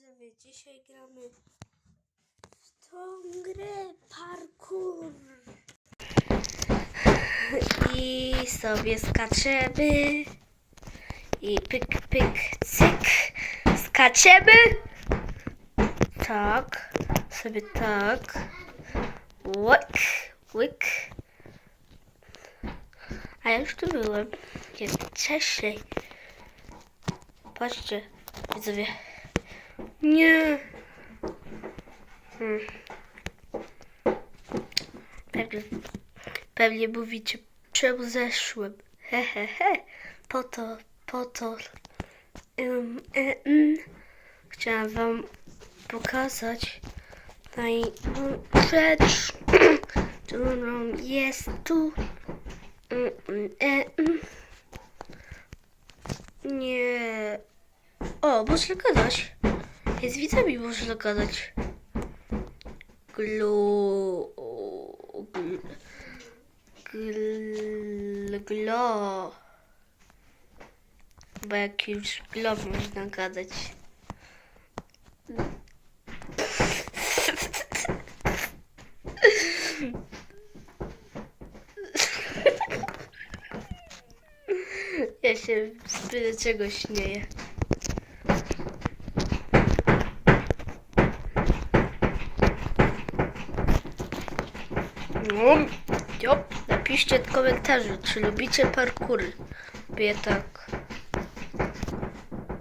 widzowie, dzisiaj gramy w tą grę parkour. I sobie skaczemy. I pyk, pyk, cyk. Skaczemy. Tak. Sobie tak. Łyk, łyk. A ja już tu byłem. Jak wcześniej. Patrzcie, widzowie. Nie. Hmm. Pewnie, pewnie mówicie, czemu zeszłem. He, he, he. Po to, po to. Um, e, mm. Chciałam wam pokazać rzecz, którą jest tu. Mm, e, mm. Nie. O, można gadać. Jest widzami, można gadać. Glu... Gl... Gl... Glo... Bo jakimś glo można gadać. Ja się z byle czego śmieję. No, napiszcie w komentarzu, czy lubicie parkury. Ja tak.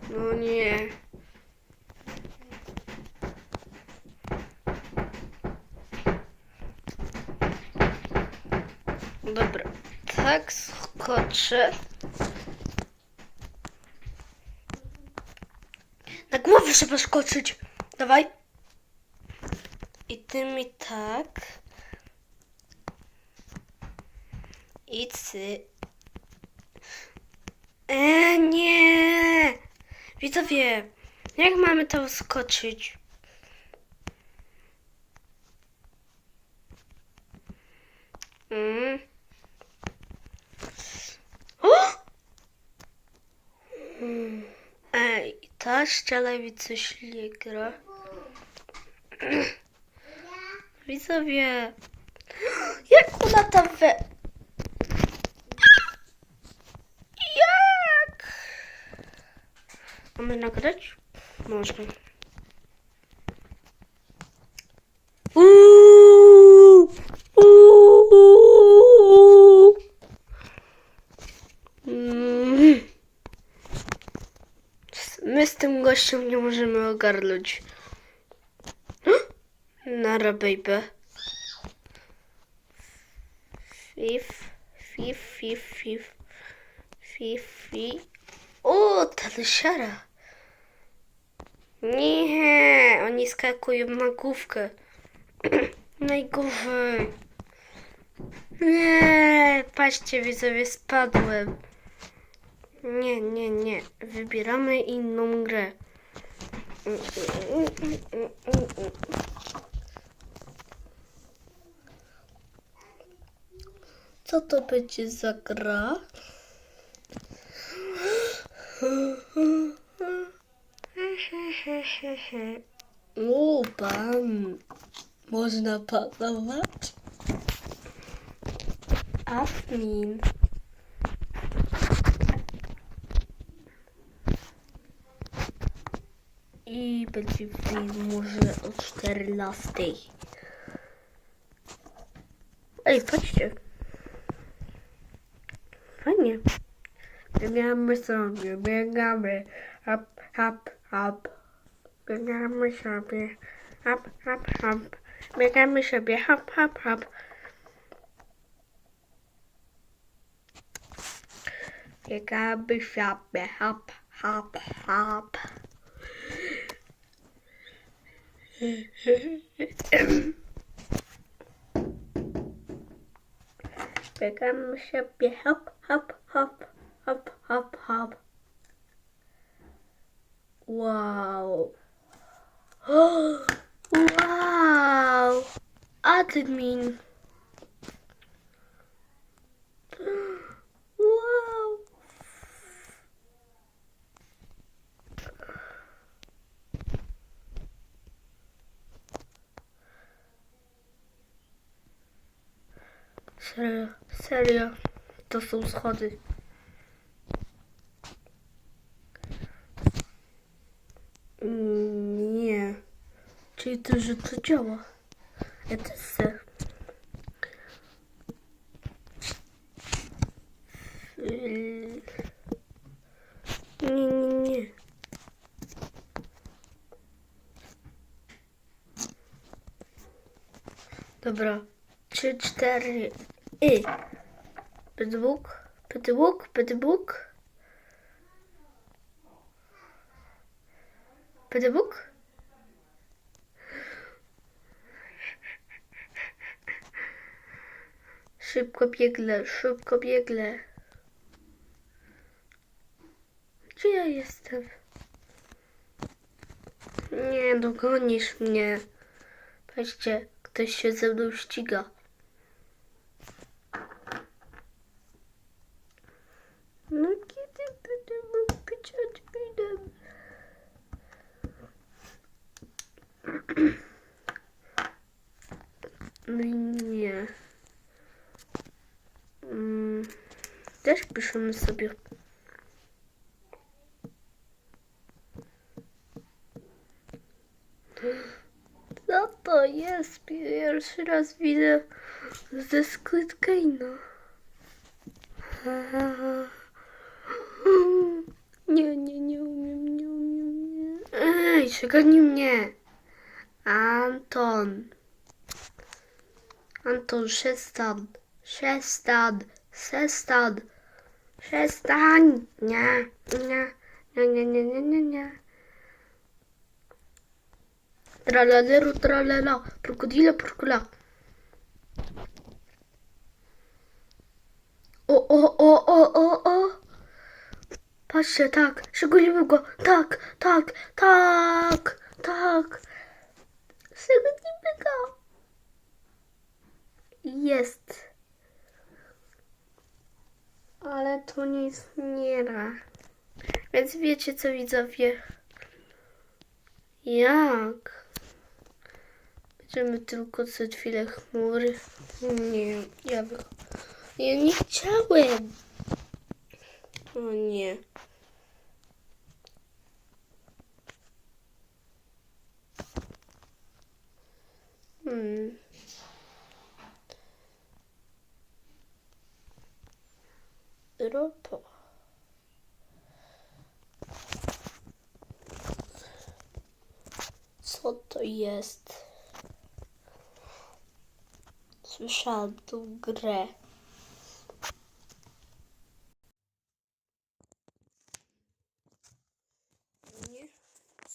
No nie. Dobra, tak skoczę. Na głowę trzeba skoczyć. Dawaj. I tym i tak. I cy. E, nie. Widzowie, jak mamy tam skoczyć? Mm. O! Mm. Ej, ta ściana mi coś nie gra. Widzowie, jak ona tam we... Jak? Mamy nagrać? Można. Uuu, uuu. Mm. My z tym gościem nie możemy ogarnąć. Nara, baby. Fif, fif, fif, fif, fif, fif. O, ta siara. Nie, oni skakują na główkę. Najgorzej. Nie, patrzcie, widzowie, spadłem. Nie, nie, nie. Wybieramy inną grę. Co to będzie za gra? O, pan. Można panować? Admin. I będzie film może o 14. Ej, patrzcie. Fajnie. Biegamy sobie, biegamy. Hop, hop, hop. Biegamy sobie. Hop, hop, hop. Biegamy sobie. Hop, hop, hop. Biegamy sobie. Hop, hop, hop. Biegamy sobie. Hop, hop, hop. Hop, hop, hop. Wow. Oh, wow. Admin. Wow. Serio, serio, to są schody. Czyli to, że to działa. Ja też chcę. Yy. Nie, nie, nie. Szybko biegle, szybko biegle. Gdzie ja jestem? Nie, dogonisz mnie. Patrzcie, ktoś się ze mną ściga. No kiedy będę mógł być adminem? No nie. Mm, też piszemy sobie. Co to jest? Pierwszy raz widzę ze Squid Game'a. Nie, nie, nie umiem, nie umiem, nie. Ej, przegoni mnie. Anton. Anton, przestań. Przestań. Przestań. Przestań. Nie, nie, nie, nie, nie, nie, nie, nie. Tralalero, tralala. Krokodila, prokula. O, o, o, o, o, o. Patrzcie, tak, szczególnie go. Tak, tak, tak, tak. Szczególnie go. Jest. Ale to nic nie da. Więc wiecie co widzowie? Jak? Będziemy tylko co chwilę chmury. Nie, ja. Ja nie chciałem. O nie. Hmm. Ropo. Co to jest? Słyszałam tą grę.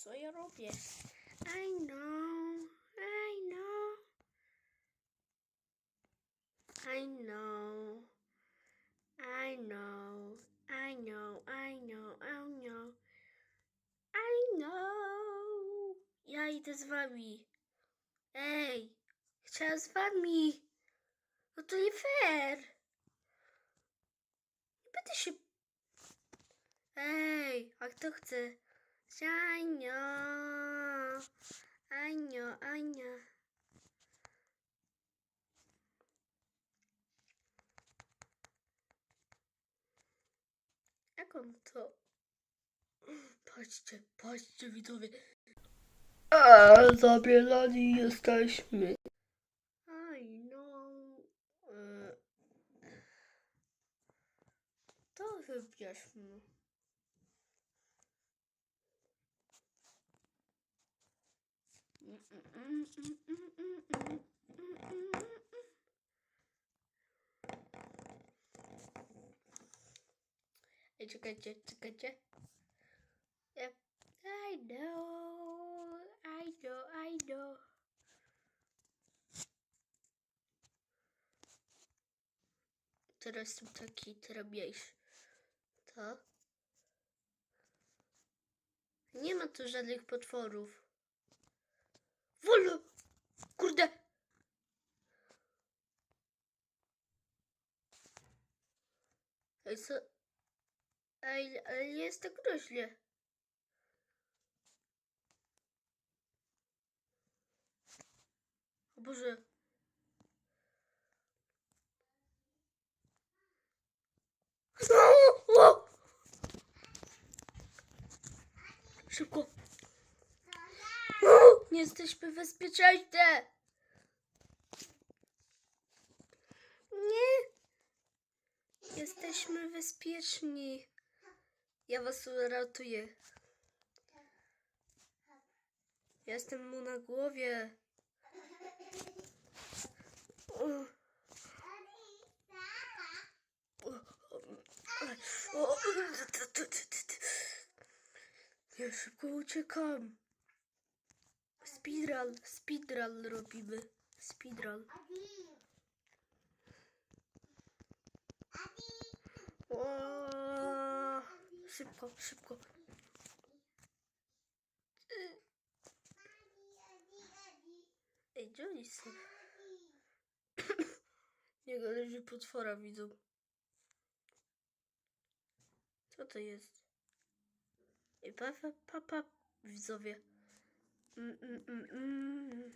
Co ja robię? I know, I know, I know, I know, I know, I know, I know, I know. Ja idę z wami. Ej, chciałam z wami. No to nie fair. Nie będę się... Ej, a kto chce? Ania, Ania, Ania. Jak on to... Patrzcie, patrzcie widzowie. A, jesteśmy. I know. E, To wybierzmy. Ej, czekajcie, czekajcie. I know, I know, I know. Teraz jestem taki trabniejszy. To? Nie ma tu żadnych potworów. Wolno! Kurde! Ej, co? Ej, ale jest tak groźnie. Boże. Szybko. Nie jesteśmy bezpieczni. Nie. Jesteśmy bezpieczni. Ja was uratuję. Jestem mu na głowie. O. O, o, Ja szybko uciekam. Speedrun, speedrun robimy. Speedrun. O, szybko, szybko. Ej, gdzie oni są? Niego leży potwora, widzą. Co to jest? Ej, pa, pa, pa, pa, widzowie. Mm, mm, mm, mm.